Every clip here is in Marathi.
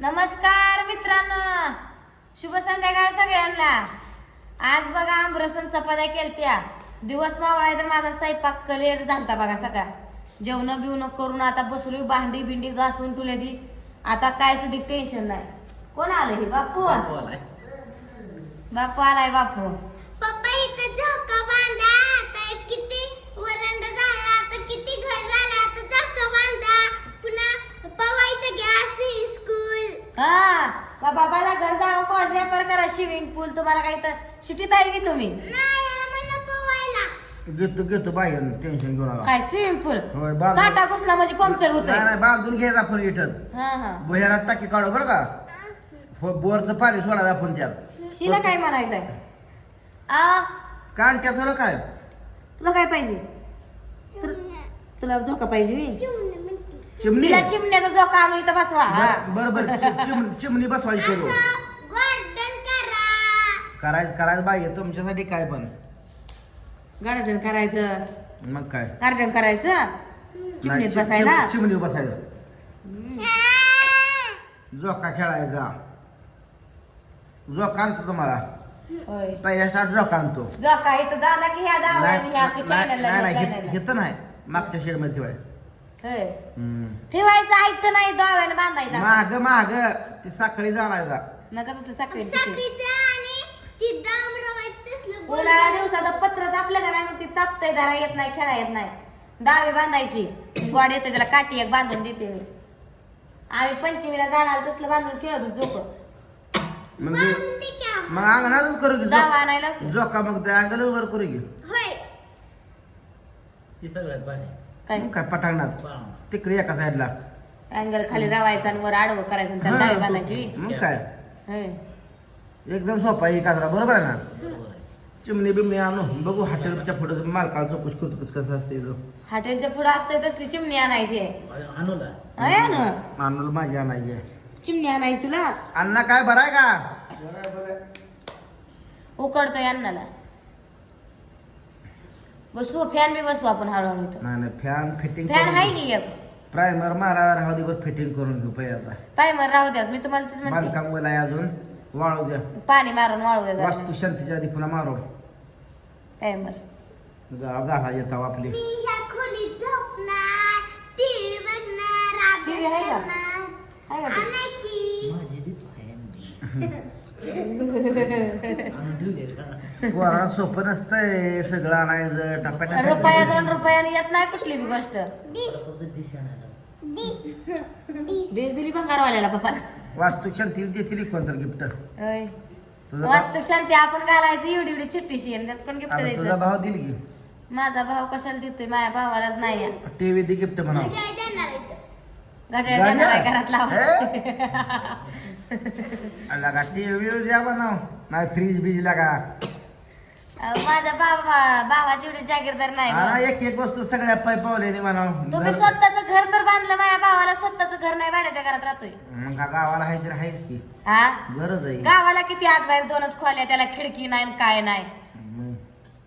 नमस्कार मित्रांनो. शुभ संध्याकाळ सगळ्यांना. आज बघा आंबरसन चपात्या केलत्या. दिवस मावळाय तर माझा स्वयंपाक कलेर झालता बघा सगळा. जेवण बिवणं करून आता बसलो भांडी बिंडी घासून तुले दी आता काय सुधी टेन्शन नाही. कोण आलं हे बापू? बापू आलाय बापू पप्पा इथं झोका बांधा आता किती वरंड झाला आता किती घर झाला आता झोका बांधा पुन्हा पवायचं गॅस स्कूल हा बाबा बाबा घर जाऊ कॉल रेफर करा स्विमिंग पूल तुम्हाला काही तर शिटीत आहे की तुम्ही? घेतो घेतो बाहेर टेन्शन घेऊ नका. काय स्विमिंग पूल होय बाजू काटा घुसला म्हणजे पंक्चर होत नाही नाही बाजून घ्यायचा आपण इथं. हा हा. भुयारात टाकी काढू बरं का? हो, बोरचं पाणी सोडायचं आपण त्यात. हिला काय म्हणायचंय? आ? कांच्या तुला काय? तुला काय पाहिजे? तुला- तुला झोका पाहिजे बी? चिमणी? तिला चिमण्याचा झोका आणून इथं बसवा हा. बरं बरं चिम- चिम- चिमणी बसवायची करू. असं गार्डन करा. करायचं करायचं बाई तुमच्यासाठी काय पण. गार्डन करायचं. मग काय? गार्डन करायचं. चिमणीत चिम- बसायला. चिम- चिमणी बसायचं. जोका खेळायचा. जोका आणतो तुम्हाला. पहिल्या स्टार्ट जोका आणतो. झोका इथं दादा की ह्या दावा नाही ह्या की नाही मागच्या शेडमध्ये ठेवाय होय. ठेवायचं ऐकतं नाही दाव्याने बांधायचं माग माग. ती साखळी जाणायचा नका तसलं साखळी साखरेचं आणि ती डांब रवायचं तसलं गोल. उन्हाळ्या दिवसाचं पत्र आपल्याकडे मग ती तापतय धरा येत नाही खेळा येत नाही. दावे बांधायची. गोड येते त्याला काठी एक बांधून देते मी. आम्ही पंचमीला जाणार तसलं बांधून खेळत होतो झोप. मग बांधून ते- की. मग अंगणातच करू की दावा आणायला. जोका मग ते अंगणच वर करू की. होय. ती सगळ्यात भारी. काय? मग काय पटांगणात. तिकडे एका साईडला. अँगल खाली रावायचं आणि वर आडवं करायचं आणि त्याला दावे बांधायची. मग काय? होय. एकदम सोपा आहे काजरा बरोबर आहे ना? आहे. चिमणी बिमणी आणू बघू हॉटेलच्या पुढे मालकाला चौकश करतो कसं कसं असते हॉटेलच्या पुढे असते तसली चिमणी आणायची. आणू ना आहे ना आणून माझी आणायची. आहे. चिमणी आणायची तुला? अण्णा काय बरं आहे का? उकडतोय अन्नाला. बसू फॅन बी बसू आपण हळूहळू इथं. नाही नाही फॅन फिटिंग फॅन आहे की एक? प्रायमर मारा राहू दे बरं फिटिंग करून घेऊ पाहिजे आता पाय मग राहू द्यास मी तुम्हाला तेच म्हणते. बांधकाम बोलाय अजून वाळू द्या. पाणी मारून वाळू द्या जरा. वास्तू शांतीच्या आधी पुन्हा मारू. काय मग गा- घाला येताव आपली ती ह्या खोलीत झोपणार टीव्ही बघणार TV आहे का? करणार. आहे का ते? आणायची. माझी पोराला सोपं नसतंय सगळं आणायचं रुपया दोन रुपयाने येत नाही कुठली बी गोष्ट. बेस दिली भंगारवाल्याला पप्पा. वास्तू शांती देतील कोणतं गिफ्ट. होय. तुझा भाव- वास्तू शांती आपण घालायची एवढी एवढी चिठ्ठीशी आणि त्यात कोण गिफ्ट आता तुझा द्यायचं भाव दिल की? माझा भाव कशाला देतोय? माझ्या भावालाच नाही. टीव्ही दे गिफ्ट म्हणा घड्याळ देणार आहे घरात लावा टीव्ही द्या बनव नाही फ्रीज बीज लागा अहो, माझ्या भावा भावाची एवढी जागीरदार नाही हा. एक एक वस्तू सगळ्या पै पावलेली म्हणा. तुम्ही स्वतःच घर तर बांधलं माझ्या भावाला स्वतःच घर नाही भाड्याच्या घरात राहतोय. मग का गावाला हाय तर आहेच की. हा? गरज आहे. गावाला किती आत बाहेर दोनच खोल्या त्याला खिडकी नाही आणि काय नाही. मग?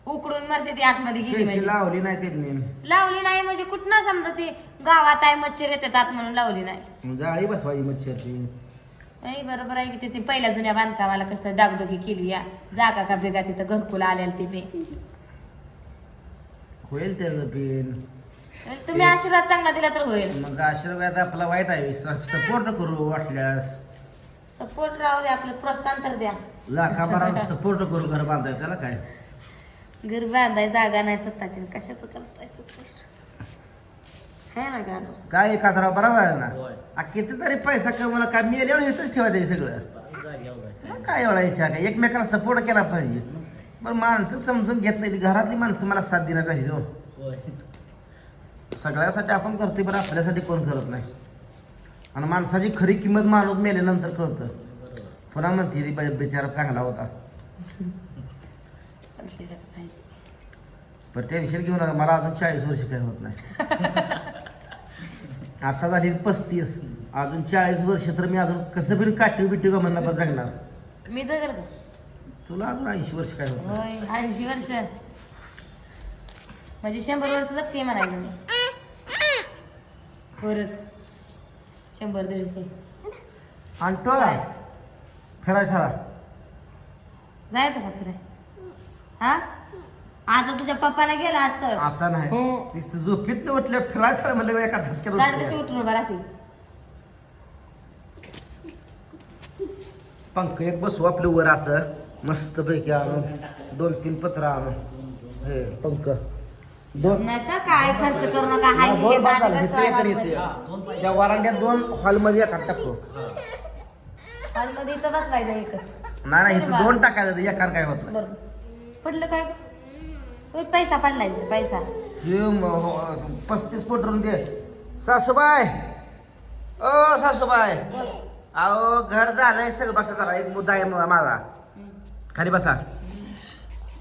उकडून मरते ती आतमध्ये गेली खिडकी म्हणजे. लावली नाही त्यांनी. लावली नाही म्हणजे कुठं समजा ती? गावात आहे मच्छर येतात आत म्हणून लावली नाही. जाळी बसवायची मच्छरची. नाही बरोबर आहे की ते- पहिल्या जुन्या बांधकामाला कसं डागडुगी केली या. जागा का बेगा तिथं घरकुल आलेलं ते बी. होईल त्याचं पिन तुम्ही आशीर्वाद चांगला दिला तर होईल. मग आशीर्वाद आपला वाईट आहे सपोर्ट करू वाटल्यास. सपोर्ट राहू द्या आपलं प्रोत्साहन तर द्या. लाखाभरात सपोर्ट करू घर बांधाय त्याला काय? घर बांधाय जागा नाही स्वतःची. कशाचं करताय सपोर्ट? है ना गाणं काय कचरा बरोबर आहे ना? होय. आ, कितीतरी पैसा कमवला काय मी एवढं इथंच ठेवायचं सगळं. जागेवर आहे. मग काय एवढा इच्छा काय एकमेकाला सपोर्ट केला पाहिजे. पण माणसं समजून घेत नाही ती घरातली माणसं मला साथ देण्यात आहे हो. सगळ्यासाठी आपण करतोय बरं आपल्यासाठी कोण करत नाही. आणि माणसाची खरी किंमत माणूस मेल्यानंतर कळतं. पुन्हा म्हणते ती बाई बिचारा चांगला होता. पण टेन्शन घेऊ नका. मला अजून चाळीस वर्ष काय होत नाही. आता झाली पस्तीस. अजून चाळीस वर्ष तर मी अजून कसं बिन काठी बिटी का म्हणणं पण जगणार? मी तर करतो. तुला अजून ऐंशी वर्ष काय होत. होय ऐंशी वर्ष. म्हणजे शंभर वर्ष जगते म्हणायचं मी. खरंच शंभर दीडशे. आणतो फिरायचा जायचं का फिराय हा? आता तुझ्या पप्पाला गेला असतं. आता नाही. हो. नुसतं झोपीत उठल्या फिरायचं म्हणलं एका झटक्यात. उठून उभा राहते. पंख एक बसू आपलं वर असं. मस्त पैकी आणून दोन तीन पत्र आणून. हे पंख. दोन. नका काय खर्च करू नका हाय हा, हे दोन बाद दाणे झाले. बसवा इथे एक हॉलमध्ये. येते. त्या वरांड्यात दोन हॉलमध्ये एका टाकतो हॉलमध्ये इथं बसवायचं एकच. नाही नाही इथं दोन टाकायचं ते एकावर काय होत नाही. बरोबर पडलं काय? पैसा पडलाय पैसा. हे पस्तीस फुटरून दे सासूबाई! ओ सासूबाई! अहो घर झालंय सगळं. बसा जरा एक मुद्दा आहे माझा. खाली बसा.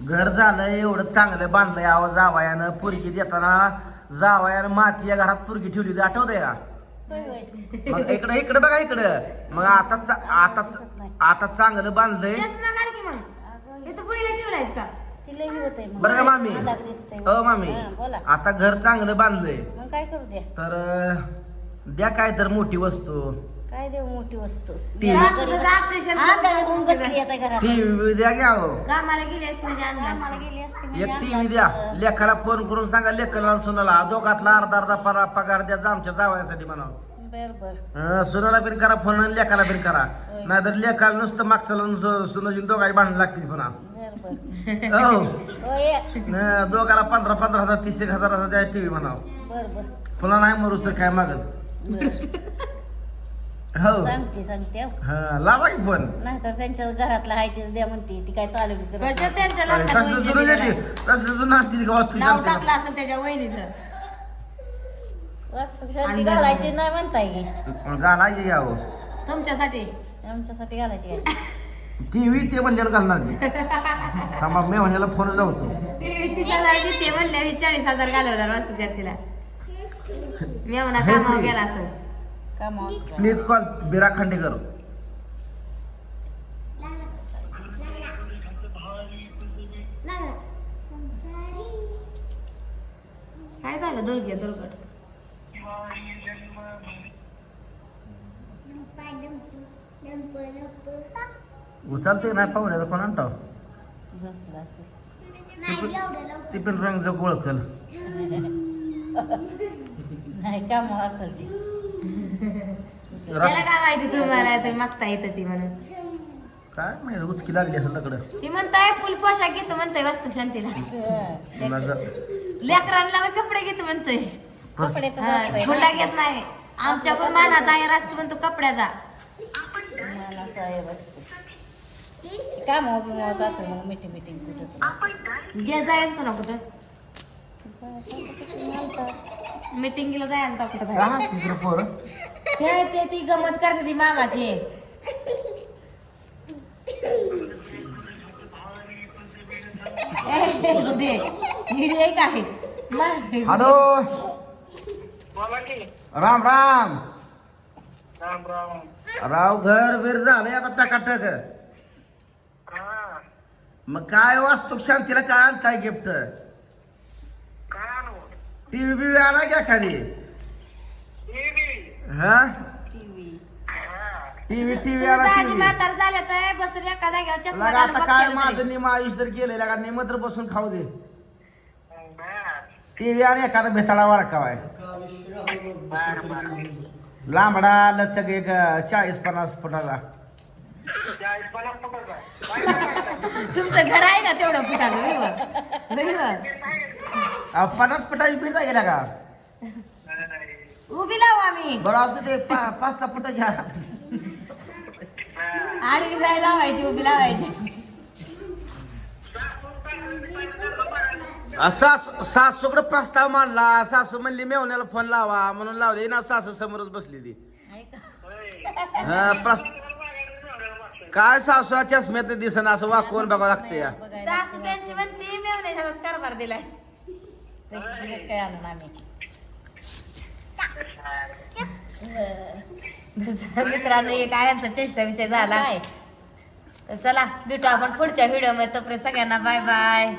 घर झालंय एवढं चांगलं बांधलंय. अहो जावायानं पुरगी देताना जावायानं माती या घरात पुरगी ठेवली होती. आठवतंय का? मग इकडं इकडं बघा इकडं. मग आता चा- आता आता चांगलं बांधलंय. चष्मा घाल की मग. इथं पुरीला ठेवलायस का? बरं का मामी? अ मामी बोला. आता घर चांगलं बांधलंय. मग काय करू द्या. तर अं, द्या काय तर मोठी वस्तू. काय देऊ मोठी वस्तू? ऑपरेशन हा दळून बसली आता घरात. टीव्ही द्या घ्या हो. कामाला गेली असते म्हणजे मला आणलं गेली असते म्हणजे एक टीव्ही द्या. लेखाला फोन करून सांगा लेखाला सुनाला. दोघातला अर्धा अर्धा परा पगार द्या आमच्या जावयासाठी म्हणा. बर बर. अं, सुनाला बिन करा फोन आणि लेखाला बिन करा. नाहीतर लेखाला नुसतं मागचं सुनाची दोघांची भांडण लागतील पुन्हा. बर बर हो अं, दोघाला पंधरा पंधरा हजार तीस एक हजार द्या टीव्ही म्हणा बर बर. पुन्हा नाही मरूस तर काय मागत हो. सांगते सांगते हो. हा लावा की फोन. नाही तर त्यांच्या घरातलं आहे ते द्या म्हणते ती काय चालू बी करत कशा नाही. त्यांच्या लग्नात तसं वहिनी जुनं दिलेलं द्यायची. आहे. तसं जुनं असतील का वस्तू नाव चालते टाकलं असेल त्याच्या वहिनीचं. वस्तू घालायची नाही म्हणताय की. का? घालायची घ्यावं. तुमच्यासाठी. आमच्यासाठी घालायची आहे. टीव्ही ते म्हणल्याला घालणार मी. थांबा मी म्हणल्याला फोन लावतो ती तीस हजार ते म्हणल्या चाळीस हजार घालवणार वास्तूच्या तिला मी म्हणा हे कामावर. गेला असं कामावर प्लीज कॉल बिरा खांडेकर काय झालं? उचलते नाही पाहुण्याचा फोन आणतो? झोपलं असेल. ती पण रंग जो ओळखल नाही कामावर असेल त्याला काय माहिती तुम्हाला तुम्ही मागता येतं ती म्हणून. काय माहिती उचकी लागली असेल तकडं ती म्हणताय फुल पोशाख घेतो म्हणताय वस्तू शांतीला. लेकरांना मग कपडे घेतो म्हणतोय. कपड्याचं जास्त आहे हुंडा घेत नाही. आमच्याकडून मानाचा आहे असतो म्हणतो कपड्याचा. मानाचं आहे वस्तू. कामावर बिमावचं असेल मग मिटिंग मिटिंग कुठं घे जायचं ना कुठं? मिटिंगला जायचं कुठं का बाहेर. पोरं. हे ते ती गमत करते ती मामाची. हॅलो. राम राम. राम राम. राव घर बीर झालंय आता टकाटक हा मग काय वास्तू शांतीला काय आणताय गिफ्ट? काय आणू? टीव्ही बिव्ही आणा घ्या खाली? टीव्ही हा? टीव्ही आणा दाजी टीव्ही म्हातारं झालं तर बसून एका जागेवर चष्मा लगा घालून आता काय माझं. निम आयुष तर गेलंय लगा निम तर बसून खाऊ दे. टीव्ही आणि एखादा भेताळा वाळकावाय लांबडा लचक एक चाळीस पन्नास फुटाचा. चाळीस पन्नास? तुमचं घर आहे का तेवढं फुटाचं बरोबर बरोबर अहो, पन्नास फुटाची पिढा गेल्या का. उभी लावू आम्ही. बरं असू पा- पाच सहा फुटाच्या आडवी नाही लावायची उभी लावायची. सासू सासूकडे प्रस्ताव मांडला. सासू म्हणली मेवण्याला फोन लावा. म्हणून लावले. ना सासू समोरच बसली ती आहे का होय. हा, प्रस काय सासूला चष्म्यात दिसन असं वाकवून बघावं लागतं या. सासू त्यांची म्हणते मेवण्याच्या हातात कारभार दिलाय. पैसे दिले काय आणून आम्ही? मित्रांनो एक आयांचा चेष्टा विषय झाला. तर चला भेटू आपण पुढच्या व्हिडिओमध्ये. तोपर्यंत सगळ्यांना बाय बाय